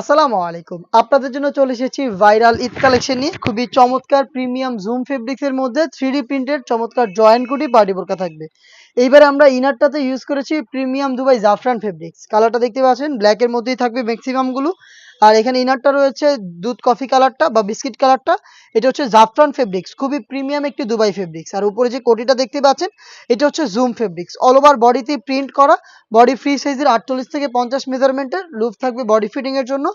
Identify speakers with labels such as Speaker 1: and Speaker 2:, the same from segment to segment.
Speaker 1: আসসালামু আলাইকুম। আপনাদের জন্য চলে এসেছি ভাইরাল ঈদ কালেকশন নিয়ে। খুবই চমৎকার প্রিমিয়াম জুম ফেব্রিক্সের মধ্যে থ্রি প্রিন্টের চমৎকার জয়েন্ট কুটি পার্টি বোরকা থাকবে। এইবারে আমরা ইনারটাতে ইউজ করেছি প্রিমিয়াম দুবাই জাফরান ফেব্রিক্স। কালারটা দেখতে পাচ্ছেন ব্ল্যাক এর মধ্যেই থাকবে ম্যাক্সিমামগুলো। আর এখানে ইনারটা রয়েছে দুধ কফি কালারটা বা বিস্কিট কালারটা এটা হচ্ছে জাফরান ফেব্রিক্স খুবই প্রিমিয়াম একটি দুবাই ফেব্রিক্স আর উপরে যে কোটিটা দেখতে পাচ্ছেন, এটা হচ্ছে জুম ফেব্রিক্স অল ওভার বডিতে প্রিন্ট করা বডি ফ্রি সাইজের আটচল্লিশ থেকে পঞ্চাশ মেজারমেন্টের লুপ থাকবে বডি ফিটিং এর জন্য।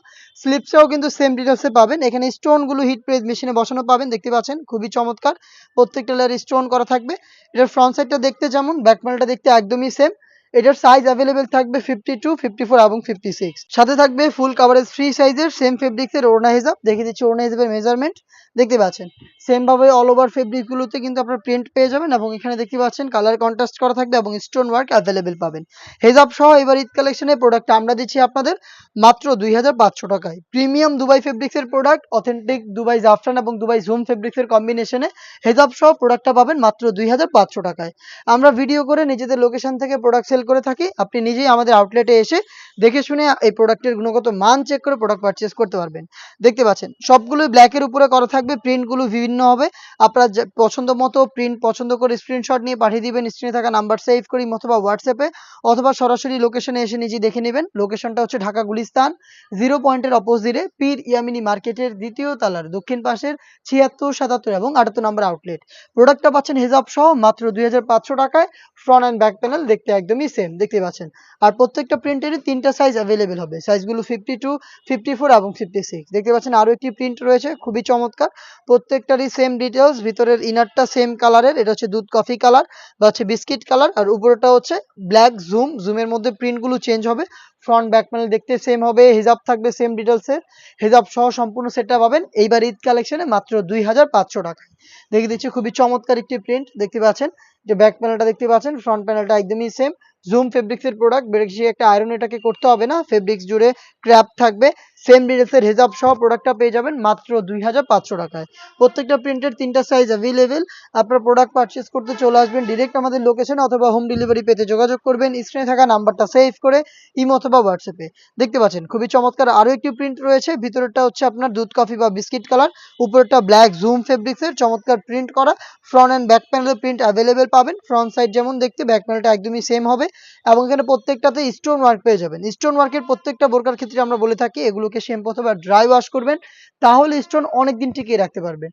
Speaker 1: স্লিপসেও কিন্তু সেম ডিটেলসে পাবেন। এখানে স্টোনগুলো হিট প্রেস মেশিনে বসানো পাবেন, দেখতে পাচ্ছেন? খুবই চমৎকার। প্রত্যেকটা লেয়ার স্টোন করা থাকবে। এটার ফ্রন্ট সাইডটা দেখতে যেমন ব্যাক প্যানেলটা দেখতে একদমই সেম এটার সাইজ অ্যাভেলেবেল থাকবে ফিফটি টু ফিফটি ফোর এবং ফিফটি সিক্স সাথে থাকবে ফুল কাভারেজ ফ্রি সাইজের সেম ফেব্রিক্সের ওড়না হিসাব দেখে দিচ্ছি ওড়না হিসাবের মেজারমেন্ট দেখতে পাচ্ছেন সেম ভাবে অল ওভার ফেব্রিকগুলোতে কিন্তু আপনার প্রিন্ট পেয়ে যাবেন এবং এখানে দেখতে পাচ্ছেন কালার কন্ট্রাস্ট করা থাকবে এবং স্টোন ওয়ার্ক অ্যাভেলেবেল পাবেন। হেজাব সহ এবার ঈদ কালেকশনের প্রোডাক্ট আমরা দিচ্ছি আপনাদের মাত্র দুই হাজার পাঁচশো টাকায়। প্রিমিয়াম দুবাই ফেব্রিক্সের প্রোডাক্ট অথেন্টিক দুবাই জাফরান এবং দুবাই জুম ফেব্রিক্সের কম্বিনেশনে হেজাব সহ প্রোডাক্টটা পাবেন মাত্র দুই হাজার পাঁচশো টাকায়। আমরা ভিডিও করে নিজেদের লোকেশন থেকে প্রোডাক্ট সেল করে থাকি, আপনি নিজেই আমাদের আউটলেটে এসে দেখে শুনে এই প্রোডাক্টের গুণগত মান চেক করে প্রোডাক্ট পারচেস করতে পারবেন। দেখতে পাচ্ছেন, সবগুলোই ব্ল্যাকের উপরে করা থাকবে প্রিন্টগুলো বিভিন্ন হবে। আপনার পছন্দ মতো প্রিন্ট পছন্দ করে স্ক্রিনশট নিয়ে পাঠিয়ে দিবেন স্ক্রিনে থাকা নাম্বার সেভ করি, অথবা হোয়াটসঅ্যাপে অথবা সরাসরি লোকেশনে এসে নিজে দেখে নেবেন। লোকেশনটা হচ্ছে ঢাকা গুলিস্তান জিরো পয়েন্টের অপোজিটে পীর ইয়ামিনী মার্কেটের দ্বিতীয় তালার, দক্ষিণ পাশের ছিয়াত্তর, সাতাত্তর এবং আটাত্তর নম্বর আউটলেট প্রোডাক্টটা পাচ্ছেন হেজাব সহ, মাত্র দুই হাজার পাঁচশো টাকায় ফ্রন্ট অ্যান্ড ব্যাক প্যানেল দেখতে একদমই সেম দেখতে পাচ্ছেন। আর প্রত্যেকটা প্রিন্টেরই তিনটা সাইজ অ্যাভেলেবেল হবে। সাইজগুলো ফিফটি টু ফিফটি ফোর এবং ফিফটি সিক্স দেখতে পাচ্ছেন আরও একটি প্রিন্ট রয়েছে, খুবই চমৎকার। প্রত্যেকটারই সেম ডিটেলস ভিতরের ইনারটা সেম কালারের এটা হচ্ছে দুধ কফি কালার বা হচ্ছে বিস্কিট কালার আর উপরেটা হচ্ছে ব্ল্যাক জুম জুমের মধ্যে প্রিন্টগুলো চেঞ্জ হবে। ফ্রন্ট ব্যাক প্যানেল দেখতে সেম হবে, হিজাব থাকবে সেম ডিটেলসের হিজাব সহ সম্পূর্ণ সেটটা পাবেন। এইবার ঈদ কালেকশনে মাত্র দুই হাজার পাঁচশো টাকায় দেখে দিচ্ছি খুবই চমৎকার একটি প্রিন্ট দেখতে পাচ্ছেন? যে ব্যাক প্যানেলটা দেখতে পাচ্ছেন ফ্রন্ট প্যানেলটা একদমই সেম জুম ফেব্রিক্সের প্রোডাক্ট বেশি একটা আয়রন এটাকে করতে হবে না। ফেব্রিক্স জুড়ে ক্র্যাপ থাকবে। সেম ডিটেলসের হেজাব সহ প্রোডাক্টটা পেয়ে যাবেন মাত্র দুই হাজার পাঁচশো টাকায়। প্রত্যেকটা প্রিন্টের তিনটা সাইজ অ্যাভেলেবেল আপনার প্রোডাক্ট পারচেস করতে চলে আসবেন ডিরেক্ট আমাদের লোকেশনে অথবা হোম ডেলিভারি পেতে যোগাযোগ করবেন। স্ক্রিনে থাকা নাম্বারটা সেভ করে ইমো অথবা হোয়াটসঅ্যাপে দেখতে পাচ্ছেন, খুবই চমৎকার আরও একটি প্রিন্ট রয়েছে। ভিতরেরটা হচ্ছে আপনার দুধ কফি বা বিস্কিট কালার উপরেরটা ব্ল্যাক জুম ফেব্রিক্সের চমৎকার প্রিন্ট করা। ফ্রন্ট অ্যান্ড ব্যাক প্যানেলের প্রিন্ট অ্যাভেলেবেল পাবেন। ফ্রন্ট সাইড যেমন দেখতে ব্যাক প্যানেলটা একদমই সেম হবে। এবং এখানে প্রত্যেকটাতে স্টোন ওয়ার্ক পেয়ে যাবেন। স্টোন ওয়ার্কের প্রত্যেকটা বোরকার ক্ষেত্রে আমরা বলে থাকি এগুলোকে শ্যাম্পু অথবা ড্রাই ওয়াশ করবেন, তাহলে স্টোন অনেকদিন টিকিয়ে রাখতে পারবেন।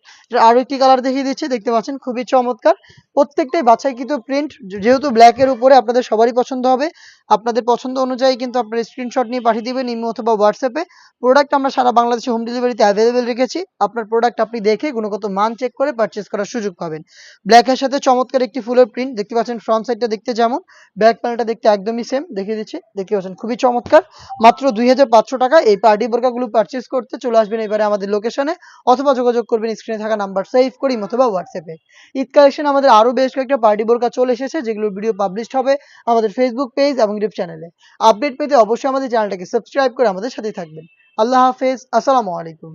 Speaker 1: আরও একটি কালার দেখিয়ে দিচ্ছে, দেখতে পাচ্ছেন খুবই চমৎকার। প্রত্যেকটাই বাছাইকৃত প্রিন্ট যেহেতু ব্ল্যাকের উপরে আপনাদের সবারই পছন্দ হবে, আপনাদের পছন্দ অনুযায়ী কিন্তু আপনার স্ক্রিনশট নিয়ে পাঠিয়ে দিবেন ইমো অথবা হোয়াটসঅ্যাপে প্রোডাক্ট আমরা সারা বাংলাদেশে হোম ডেলিভারিতে অ্যাভেলেবেল রেখেছি, আপনার প্রোডাক্ট আপনি দেখে গুণগত মান চেক করে পারচেস করার সুযোগ পাবেন। ব্ল্যাকের সাথে চমৎকার একটি ফুলের প্রিন্ট দেখতে পাচ্ছেন ফ্রন্ট সাইডটা দেখতে যেমন ব্যাক প্যানেলটা দেখতে একদমই সেম দেখিয়ে দিচ্ছি, দেখতে পাচ্ছেন খুবই চমৎকার। মাত্র দুই হাজার পাঁচশো টাকা এই পার্টি বোরকাগুলো পারচেস করতে চলে আসবেন এবারে আমাদের লোকেশনে অথবা যোগাযোগ করবেন স্ক্রিনে থাকা নাম্বার সেভ করি অথবা হোয়াটসঅ্যাপে ঈদ কালেকশন আমাদের আরও বেশ কয়েকটা পার্টি বোরকা চলে এসেছে, যেগুলোর ভিডিও পাবলিশ হবে আমাদের ফেসবুক পেজ এবং ইউটিউব চ্যানেলে আপডেট পেতে অবশ্যই আমাদের চ্যানেলটাকে সাবস্ক্রাইব করে আমাদের সাথেই থাকবেন। আল্লাহ হাফেজ, আসসালামু আলাইকুম।